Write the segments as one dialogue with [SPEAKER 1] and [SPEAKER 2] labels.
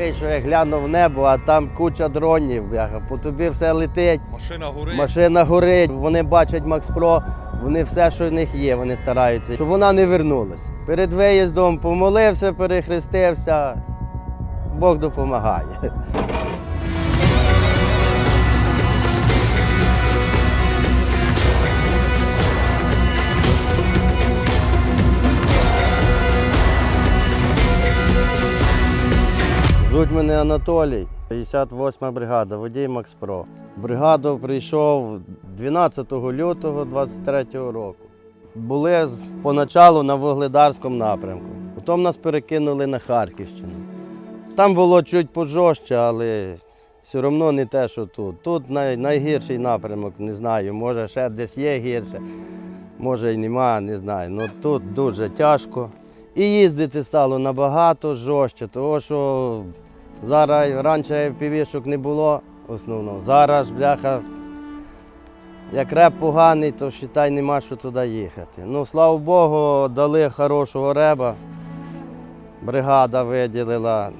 [SPEAKER 1] вийшов, я глянув в небо, а там куча дронів, бляха, по тобі все летить,
[SPEAKER 2] Машина горить.
[SPEAKER 1] машина горить, вони бачать Макс Про, вони все, що в них є, вони стараються, щоб вона не вернулася. Перед виїздом помолився, перехрестився, Бог допомагає. Звуть мене Анатолій, 58 бригада, водій Макс Про. Бригаду прийшов 12 лютого 23 року. Були поначалу на Вугледарському напрямку. Потім нас перекинули на Харківщину. Там було чуть пожорстче, але все одно не те, що тут. Тут най- найгірший напрямок, не знаю. Може ще десь є гірше, може й нема, не знаю. Ну тут дуже тяжко. І їздити стало набагато жорстче, тому що зараз раніше півішок не було основно. Зараз, бляха, як реп поганий, то вважай, нема що туди їхати. Ну, слава Богу, дали хорошого реба. Бригада виділила,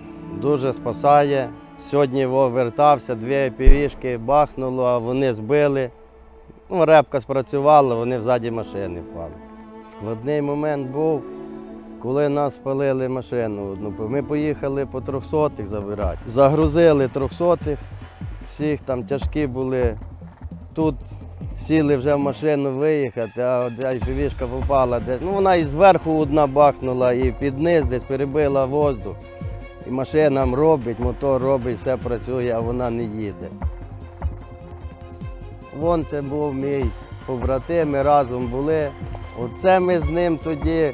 [SPEAKER 1] дуже спасає. Сьогодні во вертався, дві півішки бахнуло, а вони збили. Ну, репка спрацювала, вони взаді машини впали. Складний момент був, коли нас спалили машину. одну. Ми поїхали по трьохсотих забирати. Загрузили трьохсотих, всіх там тяжкі були. Тут сіли вже в машину виїхати, а півішка попала десь. Ну вона і зверху одна бахнула, і під низ десь перебила воздух. І машина робить, мотор робить, все працює, а вона не їде. Вон це був мій побратим, ми разом були. Оце ми з ним тоді.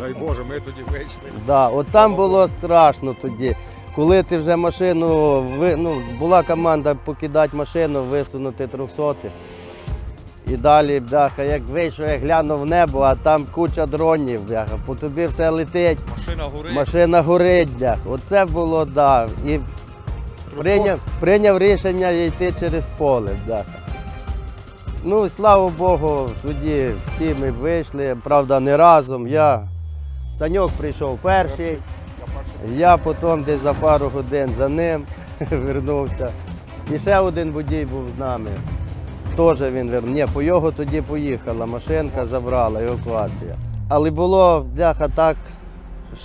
[SPEAKER 2] Дай Боже, ми тоді вийшли.
[SPEAKER 1] Да, от там було страшно тоді. Коли ти вже машину, ви- ну, була команда покидати машину, висунути трьохсоти. І далі, бляха, як вийшов, я глянув в небо, а там куча дронів, бляха, по тобі все летить,
[SPEAKER 2] Машина горить.
[SPEAKER 1] машина горить, бляха. Оце було, да. І прийняв, прийняв рішення йти через поле, бляха. Ну, слава Богу, тоді всі ми вийшли, правда, не разом. Я, Саньок прийшов перший.
[SPEAKER 2] Я
[SPEAKER 1] потім десь за пару годин за ним вернувся. І ще один водій був з нами. Теж він вернув. Ні, по його тоді поїхала, машинка забрала, евакуація. Але було, бляха, так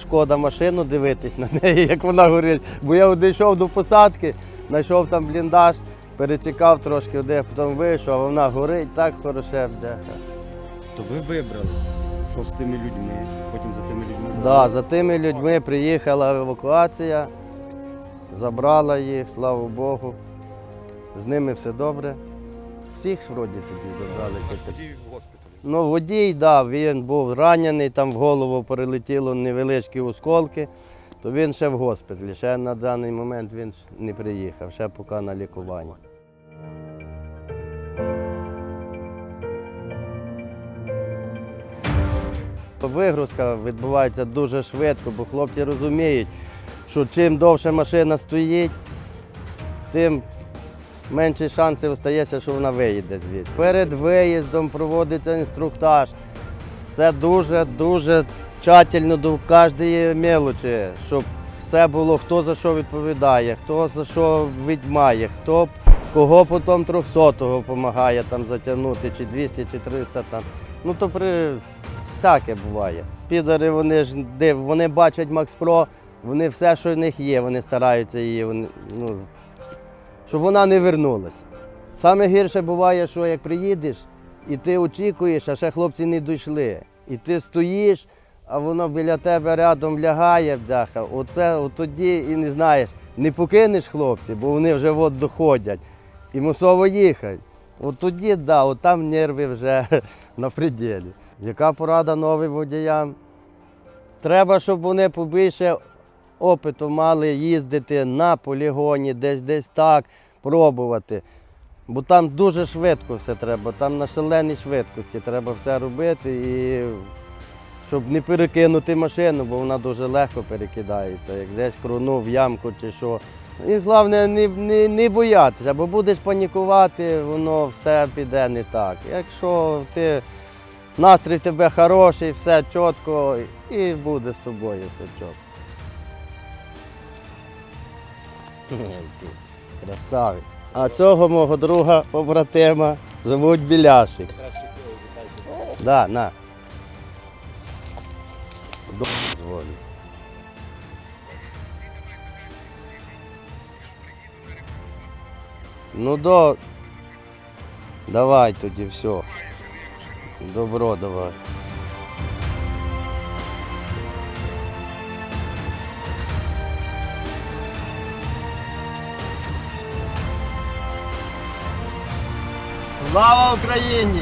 [SPEAKER 1] шкода машину дивитись на неї, як вона горить. Бо я дійшов до посадки, знайшов там бліндаж, перечекав трошки, де потім вийшов, а вона горить так хороше, бляха.
[SPEAKER 3] То ви вибрали, що з тими людьми, потім за тими людьми.
[SPEAKER 1] Да, за тими людьми приїхала евакуація, забрала їх, слава Богу. З ними все добре. Всіх вроді тоді забрали.
[SPEAKER 2] Водій в госпіталі.
[SPEAKER 1] Ну, водій, да, він був ранений, там в голову перелетіло невеличкі осколки, то він ще в госпіталі. Ще на даний момент він не приїхав, ще поки на лікуванні. Вигрузка відбувається дуже швидко, бо хлопці розуміють, що чим довше машина стоїть, тим менше шансів стається, що вона виїде звідси. Перед виїздом проводиться інструктаж. Все дуже-дуже тщательно до кожної мелочі, щоб все було, хто за що відповідає, хто за що відмає, хто кого потім 300-го допомагає там затягнути, чи 200, чи 300 там. Ну то при всяке буває. Підари вони ж див, вони бачать Макс Про, вони все, що в них є, вони стараються її, вони, ну, щоб вона не вернулася. Саме гірше буває, що як приїдеш і ти очікуєш, а ще хлопці не дійшли. І ти стоїш, а воно біля тебе рядом лягає, бляха. Оце от тоді і не знаєш, не покинеш хлопців, бо вони вже от доходять. І мусово їхати. От тоді, да, от там нерви вже на пределі. Яка порада новим водіям? Треба, щоб вони побільше опиту мали їздити на полігоні, десь десь так, пробувати. Бо там дуже швидко все треба, там на шаленій швидкості треба все робити, і щоб не перекинути машину, бо вона дуже легко перекидається, як десь круну в ямку чи що. І головне не, не, не боятися, бо будеш панікувати, воно все піде не так. Якщо ти настрій в тебе хороший, все чітко, і буде з тобою все чітко. Красавець. А цього мого друга побратима звуть Біляшик. Да, на. Ну до. Давай тоді все. Добро давай. Слава Україні!